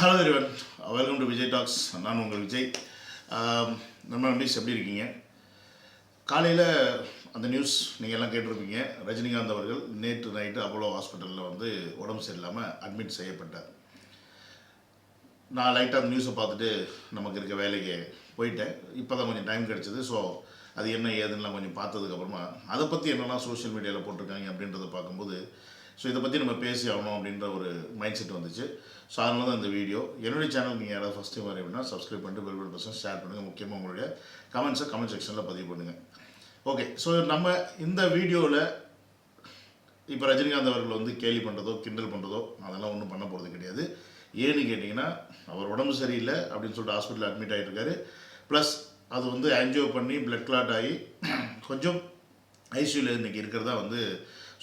Hello everyone welcome to Vijay talks நான் உங்கள் Vijay. Um, நம்ம நம்பீஸ் எப்படி இருக்கீங்க? காலையில் அந்த நியூஸ் நீங்கள் எல்லாம் கேட்டிருப்பீங்க. ரஜினிகாந்த் அவர்கள் நேற்று நைட்டு அப்போலோ ஹாஸ்பிட்டலில் வந்து உடம்பு சரியில்லாமல் அட்மிட் செய்யப்பட்டார். நான் லைட்டாக அந்த நியூஸை பார்த்துட்டு நமக்கு இருக்க வேலைக்கு போயிட்டேன். இப்போ தான் கொஞ்சம் டைம் கிடச்சிது. ஸோ அது என்ன ஏதுன்னெலாம் கொஞ்சம் பார்த்ததுக்கப்புறமா அதை பற்றி என்னெல்லாம் சோஷியல் மீடியாவில் போட்டிருக்காங்க அப்படின்றத பார்க்கும்போது ஸோ இதை பற்றி நம்ம பேசி ஆகணும் அப்படின்ற ஒரு மைண்ட் செட் வந்துச்சு. ஸோ அதனால தான் இந்த வீடியோ என்னுடைய சேனல் நீங்கள் யாராவது ஃபஸ்ட் டைம் வரீங்க அப்படின்னா சப்ஸ்கிரைப் பண்ணிட்டு பெல் பட்டன் பர்சன் ஷேர் பண்ணுங்கள் முக்கியமாக உங்களுடைய கமெண்ட்ஸை கமெண்ட் செக்ஷனில் பதிவு பண்ணுங்கள் ஓகே ஸோ நம்ம இந்த வீடியோவில் இப்போ ரஜினிகாந்த் அவர்கள் வந்து கேலி பண்ணுறதோ கிண்டல் பண்ணுறதோ அதெல்லாம் ஒன்றும் பண்ண போகிறது கிடையாது. ஏன்னு கேட்டிங்கன்னா அவர் உடம்பு சரியில்லை அப்படின்னு சொல்லிட்டு ஹாஸ்பிட்டலில் அட்மிட் ஆகிட்டு ப்ளஸ் அது வந்து ஆன்ஜியோ பண்ணி பிளட் கிளாட் ஆகி கொஞ்சம் ஐசியூவில் இன்னைக்கு இருக்கிறதா வந்து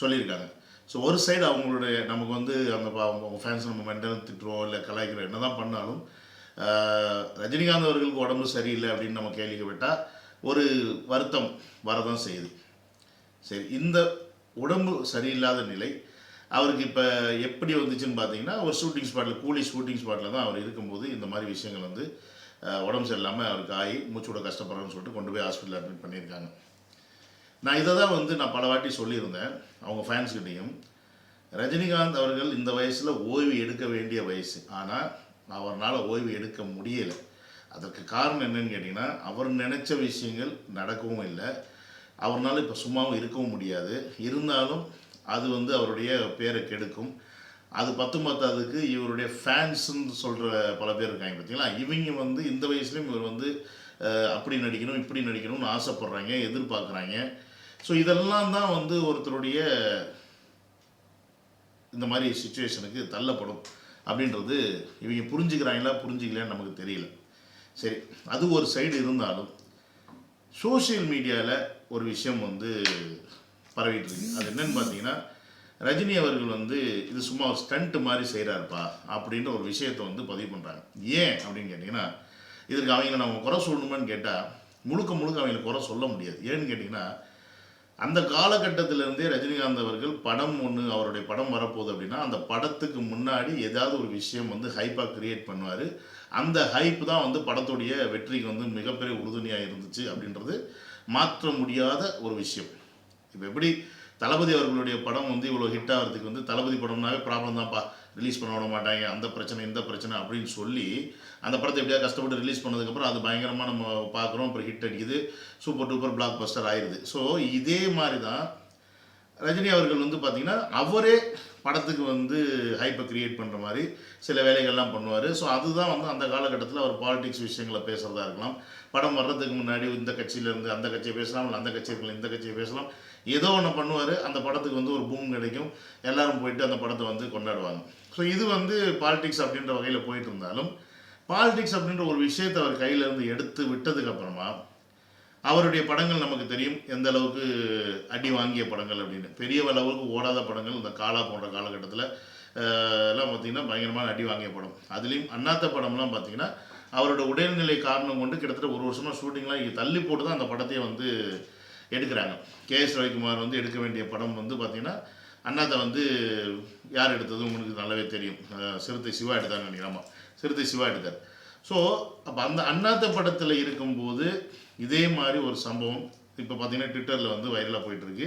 சொல்லியிருக்காங்க. ஸோ ஒரு சைடு அவங்களுடைய நமக்கு வந்து அந்த பா- அவங்க ஃபேன்ஸ் நம்ம மென்டல் திட்டுறோம் இல்லை கலாய்க்கிறோம் என்ன தான் பண்ணாலும் ரஜினிகாந்த் அவர்களுக்கு உடம்பு சரியில்லை அப்படின்னு நம்ம கேள்விப்பட்டால் ஒரு வருத்தம் வரதான் செய்யுது. சரி இந்த உடம்பு சரியில்லாத நிலை அவருக்கு இப்போ எப்படி வந்துச்சுன்னு பார்த்தீங்கன்னா ஒரு ஷூட்டிங் ஸ்பாட்டில் கூலி ஷூட்டிங் ஸ்பாட்டில் தான் அவர் இருக்கும்போது இந்த மாதிரி விஷயங்கள் வந்து உடம்பு சரியில்லாமல் அவருக்கு ஆகி மூச்சோட கஷ்டப்படுறோன்னு சொல்லிட்டு கொண்டு போய் ஹாஸ்பிட்டலில் அட்மிட் பண்ணியிருக்காங்க. நான் இதை தான் வந்து நான் பல வாட்டி சொல்லியிருந்தேன் அவங்க ஃபேன்ஸ்கிட்டையும் ரஜினிகாந்த் அவர்கள் இந்த வயசில் ஓய்வு எடுக்க வேண்டிய வயசு. ஆனால் அவரால் ஓய்வு எடுக்க முடியலை. அதற்கு காரணம் என்னன்னு கேட்டிங்கன்னா அவர் நினச்ச விஷயங்கள் நடக்கவும் இல்லை. அவர்னால இப்போ சும்மாவும் இருக்கவும் முடியாது. இருந்தாலும் அது வந்து அவருடைய பேரை கெடுக்கும். அது பத்து பத்தாததுக்கு இவருடைய ஃபேன்ஸுன்னு சொல்கிற பல பேர் இருக்காங்க பார்த்தீங்களா இவங்க வந்து இந்த வயசுலேயும் இவர் வந்து அப்படி நடிக்கணும் இப்படி நடிக்கணும்னு ஆசைப்பட்றாங்க எதிர்பார்க்குறாங்க. ஸோ இதெல்லாம் தான் வந்து ஒருத்தருடைய இந்த மாதிரி சுச்சுவேஷனுக்கு தள்ளப்படும் அப்படின்றது இவங்க புரிஞ்சுக்கிறாங்களா புரிஞ்சுக்கலையான்னு நமக்கு தெரியல. சரி அது ஒரு சைடு இருந்தாலும் சோஷியல் மீடியாவில் ஒரு விஷயம் வந்து பரவிட்டு இருக்கு. அது என்னன்னு பார்த்தீங்கன்னா ரஜினி அவர்கள் வந்து இது சும்மா ஒரு ஸ்டண்ட் மாதிரி செய்கிறாருப்பா அப்படின்ற ஒரு விஷயத்தை வந்து பதிவு பண்ணுறாங்க ஏன் அப்படின்னு கேட்டிங்கன்னா இதற்கு அவங்கள நம்ம குறை சொல்லணுமான்னு கேட்டால் முழுக்க முழுக்க அவங்கள குறை சொல்ல முடியாது. ஏன்னு கேட்டிங்கன்னா அந்த காலகட்டத்திலிருந்தே ரஜினிகாந்த் அவர்கள் படம் ஒன்று அவருடைய படம் வரப்போகுது அப்படின்னா அந்த படத்துக்கு முன்னாடி ஏதாவது ஒரு விஷயம் வந்து ஹைப்பாக கிரியேட் பண்ணுவார். அந்த ஹைப் தான் வந்து படத்துடைய வெற்றிக்கு வந்து மிகப்பெரிய உறுதுணையாக இருந்துச்சு அப்படின்றது மாற்ற முடியாத ஒரு விஷயம். இப்போ எப்படி தளபதி அவர்களுடைய படம் வந்து இவ்வளோ ஹிட் ஆகிறதுக்கு வந்து தளபதி படம்னாவே ப்ராப்ளம் தான்ப்பா. ரிலீஸ் பண்ண விட மாட்டாங்க. அந்த பிரச்சனை இந்த பிரச்சனை அப்படின்னு சொல்லி அந்த படத்தை எப்படியா கஷ்டப்பட்டு ரிலீஸ் பண்ணதுக்கப்புறம் அது பயங்கரமாக நம்ம பார்க்குறோம். அப்புறம் ஹிட் அடிக்குது. சூப்பர் டூப்பர் பிளாக் பஸ்டர் ஆயிடுது ஸோ இதே மாதிரி தான் ரஜினி அவர்கள் வந்து பார்த்திங்கன்னா அவரே படத்துக்கு வந்து ஹைப்பை க்ரியேட் பண்ணுற மாதிரி சில வேலைகள்லாம் பண்ணுவார். ஸோ அதுதான் வந்து அந்த காலகட்டத்தில் அவர் பாலிடிக்ஸ் விஷயங்களை பேசுகிறதா இருக்கலாம். படம் வர்றதுக்கு முன்னாடி இந்த கட்சியிலேருந்து அந்த கட்சியை பேசலாம் இல்லை அந்த கட்சியில் இந்த கட்சியை பேசலாம். ஏதோ ஒன்று பண்ணுவார். அந்த படத்துக்கு வந்து ஒரு பூம் கிடைக்கும். எல்லாரும் போயிட்டு அந்த படத்தை வந்து கொண்டாடுவாங்க. ஸோ இது வந்து பாலிடிக்ஸ் அப்படின்ற வகையில் போயிட்டு இருந்தாலும் பாலிடிக்ஸ் அப்படின்ற ஒரு விஷயத்தை அவர் கையிலேருந்து எடுத்து விட்டதுக்கப்புறமா அவருடைய படங்கள் நமக்கு தெரியும். எந்த அளவுக்கு அடி வாங்கிய படங்கள் அப்படின்னு. பெரிய அளவுக்கு ஓடாத படங்கள் இந்த காலா போன்ற காலகட்டத்தில் எல்லாம் பார்த்திங்கன்னா பயங்கரமான அடி வாங்கிய படம். அதுலேயும் அண்ணாத்த படம்லாம் பார்த்தீங்கன்னா அவரோட உடல்நிலை காரணம் கொண்டு கிட்டத்தட்ட ஒரு வருஷமாக ஷூட்டிங்லாம் இங்கே தள்ளி போட்டு தான் அந்த படத்தையே வந்து எடுக்கிறாங்க. கே எஸ் ரவிக்குமார் வந்து எடுக்க வேண்டிய படம் வந்து பார்த்திங்கன்னா அண்ணாத்த வந்து யார் எடுத்தது உங்களுக்கு நல்லாவே தெரியும். சிறுத்தை சிவா எடுத்தாங்க நினைக்கிறாமா சிறுத்தை சிவா எடுத்தார். ஸோ அப்போ அந்த அண்ணாத்த படத்தில் இருக்கும்போது இதே மாதிரி ஒரு சம்பவம் இப்போ பார்த்தீங்கன்னா ட்விட்டரில் வந்து வைரலாக போயிட்டுருக்கு.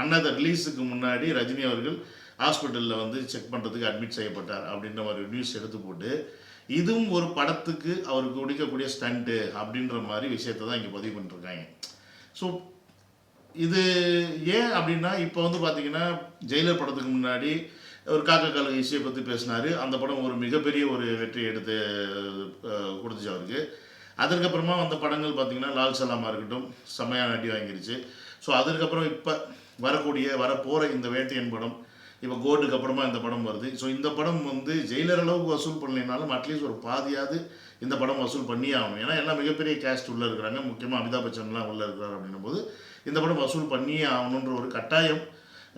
அண்ணாத்த ரிலீஸுக்கு முன்னாடி ரஜினி அவர்கள் ஹாஸ்பிட்டலில் வந்து செக் பண்ணுறதுக்கு அட்மிட் செய்யப்பட்டார் அப்படின்ற மாதிரி நியூஸ் எடுத்து போட்டு இதுவும் ஒரு படத்துக்கு அவருக்கு குடிக்கக்கூடிய ஸ்டண்ட்டு அப்படின்ற மாதிரி விஷயத்தை தான் இங்கே பதிவு பண்ணிருக்காங்க ஸோ இது ஏன் அப்படின்னா இப்போ வந்து பார்த்தீங்கன்னா ஜெயிலர் படத்துக்கு முன்னாடி ஒரு காக்கா கால இசையை பற்றி பேசினார். அந்த படம் ஒரு மிகப்பெரிய ஒரு வெற்றி எடுத்து கொடுத்துச்சு அவருக்கு. அதற்கப்புறமா வந்த படங்கள் பார்த்தீங்கன்னா லால் சலாமா இருக்கட்டும் செம்மையான நடி வாங்கிருச்சு. ஸோ அதற்கப்புறம் இப்போ வரக்கூடிய வரப்போகிற இந்த வேட்டையன் படம் இப்போ கோல்டுக்கு அப்புறமா இந்த படம் வருது. ஸோ இந்த படம் வந்து ஜெயிலர் அளவுக்கு வசூல் பண்ணலைனாலும் அட்லீஸ்ட் ஒரு பாதியாவது இந்த படம் வசூல் பண்ணியே ஆகணும். ஏன்னா எல்லாம் மிகப்பெரிய கேஸ்ட் உள்ளே இருக்கிறாங்க. முக்கியமாக அமிதாப் பச்சன்லாம் உள்ளே இருக்கிறார் அப்படின்னும் போது இந்த படம் வசூல் பண்ணியே ஆகணுன்ற ஒரு கட்டாயம்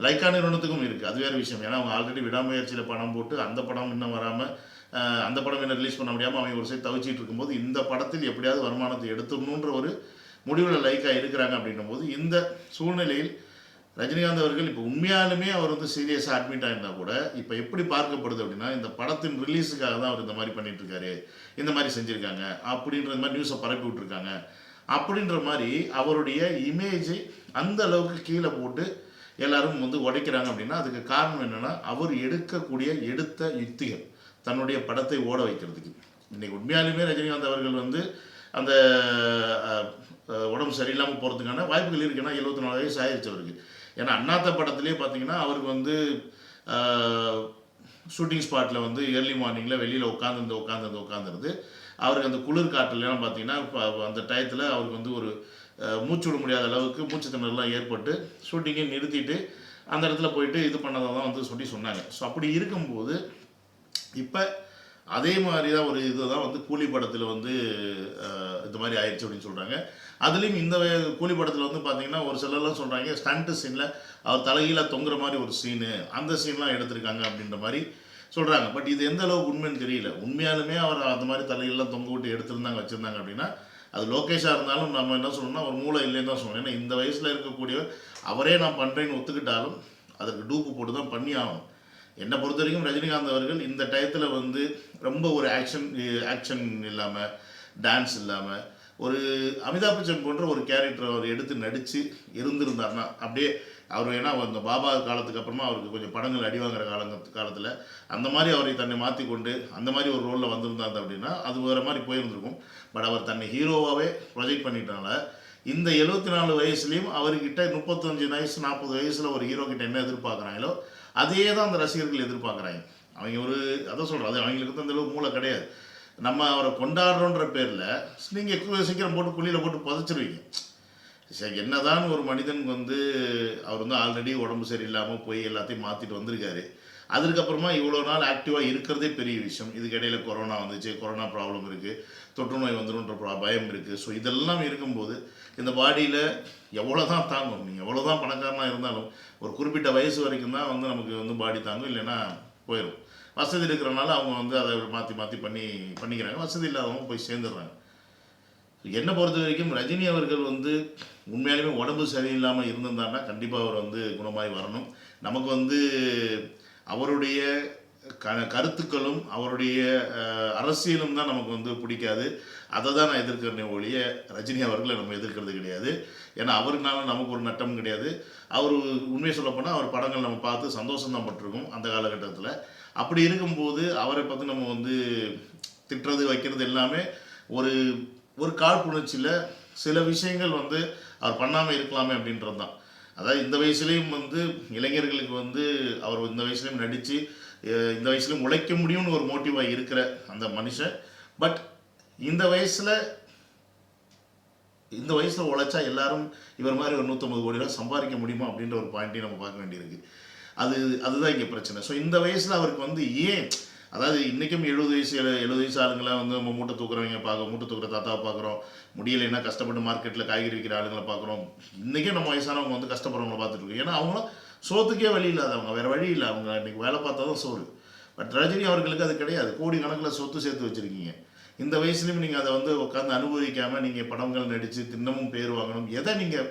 லைக்கா நிறுவனத்துக்கும் இருக்குது அது வேறு விஷயம். ஏன்னா அவங்க ஆல்ரெடி விடாமுயற்சியில் பணம் போட்டு அந்த படம் இன்னும் வராமல் அந்த படம் என்ன ரிலீஸ் பண்ண முடியாமல் அவங்க ஒரு சைடு தவிச்சிட்டு இருக்கும்போது இந்த படத்தில் எப்படியாவது வருமானத்தை எடுத்துடணுன்ற ஒரு முடிவில் லைக்காக இருக்கிறாங்க அப்படின்னும் போது இந்த சூழ்நிலையில் ரஜினிகாந்த் அவர்கள் இப்போ உண்மையாலுமே அவர் வந்து சீரியஸாக அட்மிட் ஆயிருந்தா கூட இப்போ எப்படி பார்க்கப்படுது அப்படின்னா இந்த படத்தின் ரிலீஸுக்காக தான் அவர் இந்த மாதிரி பண்ணிட்டு இருக்காரு இந்த மாதிரி செஞ்சுருக்காங்க அப்படின்ற மாதிரி நியூஸை பரப்பி விட்டுருக்காங்க. அப்படின்ற மாதிரி அவருடைய இமேஜை அந்த அளவுக்கு கீழே போட்டு எல்லாரும் வந்து உடைக்கிறாங்க அப்படின்னா அதுக்கு காரணம் என்னன்னா அவர் எடுக்கக்கூடிய எடுத்த யுத்திகள். தன்னுடைய படத்தை ஓட வைக்கிறதுக்கு. இன்னைக்கு உண்மையாலுமே ரஜினிகாந்த் அவர்கள் வந்து அந்த உடம்பு சரியில்லாமல் போகிறதுக்கான வாய்ப்புகள் இருக்குன்னா எழுபத்தி நாலு வயசு ஆயிடுச்சு அவருக்கு. ஏன்னா அண்ணாத்த படத்துலேயே பார்த்தீங்கன்னா அவருக்கு வந்து ஷூட்டிங் ஸ்பாட்டில் வந்து ஏர்லி மார்னிங்கில் வெளியில் உட்காந்துருந்து உட்காந்துருந்து உட்காந்துருந்து அவருக்கு அந்த குளிர் காற்றுலாம் பார்த்தீங்கன்னா இப்போ அந்த டயத்தில் அவருக்கு வந்து ஒரு மூச்சு விட முடியாத அளவுக்கு மூச்சு திணறலாம் ஏற்பட்டு ஷூட்டிங்கை நிறுத்திட்டு அந்த இடத்துல போயிட்டு இது பண்ணதாக தான் வந்து சொல்லி சொன்னாங்க. ஸோ அப்படி இருக்கும்போது இப்போ அதே மாதிரி தான் ஒரு இதுதான் வந்து கூலி படத்தில் வந்து இந்த மாதிரி ஆயிடுச்சு அப்படின்னு சொல்கிறாங்க அதுலேயும் இந்த கூலி படத்தில் வந்து பார்த்தீங்கன்னா ஒரு சிலர்லாம் சொல்கிறாங்க ஸ்டண்ட்டு சீனில் அவர் தலைகீழ தொங்குற மாதிரி ஒரு சீனு அந்த சீன்லாம் எடுத்திருக்காங்க அப்படின்ற மாதிரி சொல்கிறாங்க பட் இது எந்த அளவுக்கு உண்மைன்னு தெரியல. உண்மையாலுமே அவர் அந்த மாதிரி தலைகீழலாம் தொங்க விட்டு எடுத்திருந்தாங்க வச்சுருந்தாங்க அப்படின்னா அது லோகேஷாக இருந்தாலும் நம்ம என்ன சொல்லணும்னா ஒரு மூளை இல்லைன்னு தான் சொல்லணும். ஏன்னா இந்த வயசில் இருக்கக்கூடிய அவரே நான் பண்ணுறேன்னு ஒத்துக்கிட்டாலும் அதுக்கு டூப்பு போட்டு தான் பண்ணி ஆகணும். என்னை பொறுத்த வரைக்கும் ரஜினிகாந்த் அவர்கள் இந்த டயத்தில் வந்து ரொம்ப ஒரு ஆக்ஷன் ஆக்ஷன் இல்லாமல் டான்ஸ் இல்லாமல் ஒரு அமிதாப் பச்சன் போன்ற ஒரு கேரக்டர் அவர் எடுத்து நடித்து இருந்திருந்தாருன்னா அப்படியே அவர் ஏன்னா அந்த பாபா காலத்துக்கு அப்புறமா அவருக்கு கொஞ்சம் படங்கள் அடி வாங்குற காலங்க காலத்தில் அந்த மாதிரி அவரை தன்னை மாற்றி கொண்டு அந்த மாதிரி ஒரு ரோலில் வந்திருந்தாங்க அப்படின்னா அது வேறு மாதிரி போயிருந்திருக்கும். பட் அவர் தன்னை ஹீரோவாகவே ப்ரொஜெக்ட் பண்ணிட்டனால இந்த எழுபத்தி நாலு வயசுலேயும் அவர்கிட்ட முப்பத்தஞ்சு வயசு நாற்பது வயசில் ஒரு ஹீரோ கிட்ட என்ன எதிர்பார்க்குறாங்களோ அதே தான் அந்த ரசிகர்கள் எதிர்பார்க்குறாங்க. அவங்க ஒரு அதான் சொல்கிறேன் அது அவங்களுக்கு வந்து அந்த மூளை கிடையாது. நம்ம அவரை கொண்டாடுறோன்ற பேரில் நீங்கள் சீக்கிரம் போட்டு குழியில் போட்டு புதைச்சிருவீங்க. சரி என்னதான் ஒரு மனிதனுக்கு வந்து அவர் வந்து ஆல்ரெடி உடம்பு சரியில்லாமல் போய் எல்லாத்தையும் மாற்றிட்டு வந்திருக்காரு. அதுக்கப்புறமா இவ்வளோ நாள் ஆக்டிவாக இருக்கிறதே பெரிய விஷயம். இதுக்கு இடையில கொரோனா வந்துச்சு கொரோனா ப்ராப்ளம் இருக்குது தொற்று நோய் வந்துடும்ன்ற பயம் இருக்குது ஸோ இதெல்லாம் இருக்கும்போது இந்த பாடியில் எவ்வளோ தான் தாங்கும் நீங்கள் எவ்வளோ தான் பணக்காரனாக இருந்தாலும் ஒரு குறிப்பிட்ட வயசு வரைக்கும் தான் வந்து நமக்கு வந்து பாடி தாங்கும் இல்லைன்னா போயிடும் வசதி இருக்கிறனால அவங்க வந்து அதை மாற்றி மாற்றி பண்ணி பண்ணிக்கிறாங்க. வசதி இல்லாதவங்க போய் சேர்ந்துடுறாங்க. என்னை பொறுத்த வரைக்கும் ரஜினி அவர்கள் வந்து உண்மையாலுமே உடம்பு சரியில்லாமல் இருந்திருந்தாருன்னா கண்டிப்பாக அவர் வந்து குணமாய் வரணும். நமக்கு வந்து அவருடைய க கருத்துக்களும் அவருடைய அரசியலும் தான் நமக்கு வந்து பிடிக்காது. அதை தான் நான் எதிர்க்கிறேன் ஒழிய ரஜினி அவர்களை நம்ம எதிர்க்கிறது கிடையாது. ஏன்னா அவருனால நமக்கு ஒரு நட்டம் கிடையாது. அவர் உண்மையை சொல்லப்போனால் அவர் படங்கள் நம்ம பார்த்து சந்தோஷம் தான் பட்டிருக்கோம் அந்த காலகட்டத்தில். அப்படி இருக்கும்போது அவரை பார்த்து நம்ம வந்து திட்டுறது வைக்கிறது எல்லாமே ஒரு ஒரு காழ்ப்புணர்ச்சியில் சில விஷயங்கள் வந்து அவர் பண்ணாமல் இருக்கலாமே அப்படின்றது தான் அதாவது இந்த வயசுலேயும் வந்து இளைஞர்களுக்கு வந்து அவர் இந்த வயசுலேயும் நடித்து இந்த வயசுலையும் உழைக்க முடியும்னு ஒரு மோட்டிவாக இருக்கிற அந்த மனுஷன். பட் இந்த வயசில் இந்த வயசில் உழைச்சா எல்லாரும் இவர் மாதிரி ஒரு நூற்றம்பது கோடி ரூபா சம்பாதிக்க முடியுமா அப்படின்ற ஒரு பாயிண்ட்டையும் நம்ம பார்க்க வேண்டியிருக்கு. அது அதுதான் இங்கே பிரச்சனை. ஸோ இந்த வயசில் அவருக்கு வந்து ஏன் அதாவது இன்றைக்கும் எழுபது வயசு எழுபது வயசு ஆளுங்களை வந்து நம்ம மூட்டை தூக்குறவங்க பார்க்க மூட்டை தூக்குற தாத்தாவை பார்க்குறோம். முடியலைன்னா கஷ்டப்பட்டு மார்க்கெட்டில் காய்கறி விற்கிற ஆளுங்களை பார்க்குறோம். இன்றைக்கும் நம்ம வயசானவங்க வந்து கஷ்டப்படுறவங்கள பார்த்துட்ருக்கோம் ஏன்னா அவங்களும் சோத்துக்கே வழி இல்லாதவங்க வேறு வழி இல்லை. அவங்க இன்றைக்கி வேலை பார்த்தா தான் சோறு. பட் ரஜினி அவர்களுக்கு அது கிடையாது. கோடி கணக்கில் சொத்து சேர்த்து வச்சுருக்கீங்க. இந்த வயசுலையும் நீங்கள் அதை வந்து உட்காந்து அனுபவிக்காமல் நீங்கள் படங்கள் நடித்து தின்னமும் பேர் வாங்கணும். எதை நீங்கள்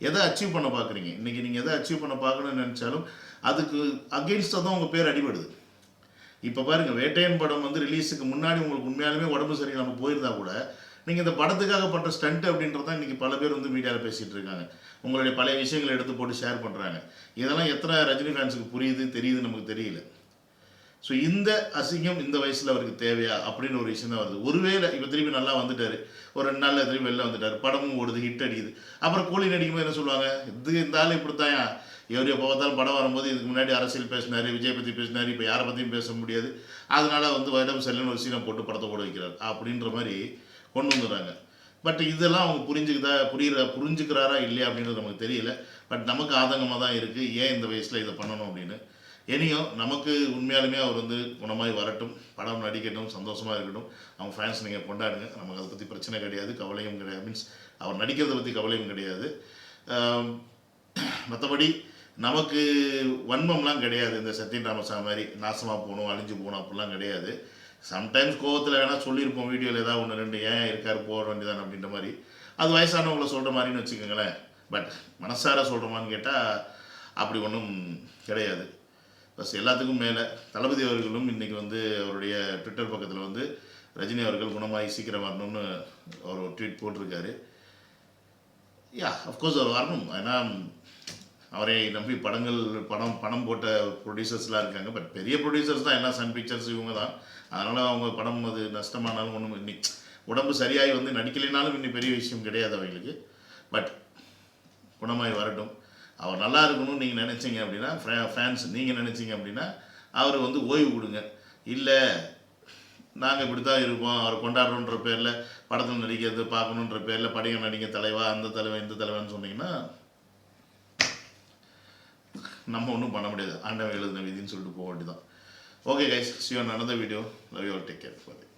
எதை அச்சீவ் பண்ண பார்க்குறீங்க? இன்றைக்கி நீங்கள் எதை அச்சீவ் பண்ண பார்க்கணும்னு நினச்சாலும் அதுக்கு அகெயின்ஸ்டாக தான் உங்கள் பேர் அடிபடுது. இப்போ பாருங்கள் வேட்டையன் படம் வந்து ரிலீஸுக்கு முன்னாடி உங்களுக்கு உண்மையாலுமே உடம்பு சரியில்லாமல் போயிருந்தா கூட நீங்கள் இந்த படத்துக்காக பண்ணுற ஸ்டண்ட் அப்படின்றது தான் இன்றைக்கி பல பேர் வந்து மீடியாவில் பேசிகிட்டு இருக்காங்க. உங்களுடைய பழைய விஷயங்களை எடுத்து போட்டு ஷேர் பண்ணுறாங்க இதெல்லாம் எத்தனை ரஜினி ஃபேன்ஸுக்கு புரியுது தெரியுது நமக்கு தெரியல. ஸோ இந்த அசிங்கம் இந்த வயசில் அவருக்கு தேவையா அப்படின்னு ஒரு விஷயம் தான் வருது. ஒருவேளை இப்போ திருப்பி நல்லா வந்துட்டார். ஒரு ரெண்டு நாளில் திருப்பி வெளில வந்துட்டார். படமும் ஓடுது ஹிட் அடிக்குது. அப்புறம் கோழி நடிக்கும்போது என்ன சொல்லுவாங்க? இது இந்த ஆள் இப்படித்தான். எவர் எப்போ பார்த்தாலும் படம் வரும்போது இதுக்கு முன்னாடி அரசியல் பேசினாரு விஜய் பற்றி பேசினாரு. இப்போ யாரை பற்றியும் பேச முடியாது. அதனால் வந்து வைடம் செல்லுன்னு ஒரு சீனை போட்டு படத்தை போட வைக்கிறார். அப்படின்ற மாதிரி கொண்டு வந்துடுறாங்க. பட் இதெல்லாம் அவங்க புரிஞ்சுக்குதா புரியுற புரிஞ்சுக்கிறாரா இல்லையா அப்படின்றது நமக்கு தெரியல. பட் நமக்கு ஆதங்கமாக தான் இருக்குது ஏன் இந்த வயசில் இதை பண்ணணும் அப்படின்னு. இனியும் நமக்கு உண்மையாலுமே அவர் வந்து குணமாய் வரட்டும் படம் நடிக்கட்டும் சந்தோஷமாக இருக்கட்டும். அவங்க ஃபேன்ஸ் நீங்கள் கொண்டாடுங்க. நமக்கு அதை பற்றி பிரச்சனை கிடையாது கவலையும் கிடையாது. மீன்ஸ் அவர் நடிக்கிறதை பற்றி கவலையும் கிடையாது. மற்றபடி நமக்கு வன்மம்லாம் கிடையாது. இந்த சத்யன் ராமசாமி மாதிரி நாசமாக போகணும் அழிஞ்சு போகணும் அப்படிலாம் கிடையாது. சம்டைம்ஸ் கோவத்தில் வேணால் சொல்லியிருப்போம் வீடியோவில் ஏதாவது ஒன்று ரெண்டு ஏன் இருக்கார் போக வேண்டியதான் அப்படின்ற மாதிரி. அது வயசானவங்களை சொல்கிற மாதிரின்னு வச்சுக்கோங்களேன். பட் மனசார சொல்கிறோமான்னு கேட்டால் அப்படி ஒன்றும் கிடையாது. பஸ் எல்லாத்துக்கும் மேலே தளபதி அவர்களும் இன்றைக்கி வந்து அவருடைய ட்விட்டர் பக்கத்தில் வந்து ரஜினி அவர்கள் குணமாகி சீக்கிரம் வரணும்னு அவர் ஒரு ட்வீட் போட்டிருக்காரு. யா அஃப்கோர்ஸ் அவர் வரணும். ஏன்னா அவரை நம்பி படங்கள் படம் பணம் போட்ட ப்ரொடியூசர்ஸ்லாம் இருக்காங்க. பட் பெரிய ப்ரொடியூசர்ஸ் தான் எல்லாம் சன் பிக்சர்ஸ் இவங்க தான் அதனால் அவங்க படம் அது நஷ்டமானாலும் ஒன்றும் இன்னி உடம்பு சரியாகி வந்து நடிக்கலைனாலும் இன்னும் பெரிய விஷயம் கிடையாது அவங்களுக்கு. பட் குணமாய் வரட்டும். அவர் நல்லா இருக்கணும்னு நீங்கள் நினச்சிங்க அப்படின்னா ஃபேன்ஸ் நீங்கள் நினச்சிங்க அப்படின்னா அவர் வந்து ஓய்வு கொடுங்க. இல்லை நாங்கள் இப்படி தான் இருப்போம். அவர் கொண்டாடுறோன்ற பேரில் படத்தில் நடிக்கிறது பார்க்கணுன்ற பேரில் படிகம் நடிக்க தலைவா அந்த தலைவன் இந்த தலைவன்னு சொன்னீங்கன்னா நம்ம ஒன்றும் பண்ண முடியாது. ஆண்டவன் எழுதின விதின்னு சொல்லிட்டு போக வேண்டியதான் Okay guys, see you on another video. Love you all. Take care. Bye.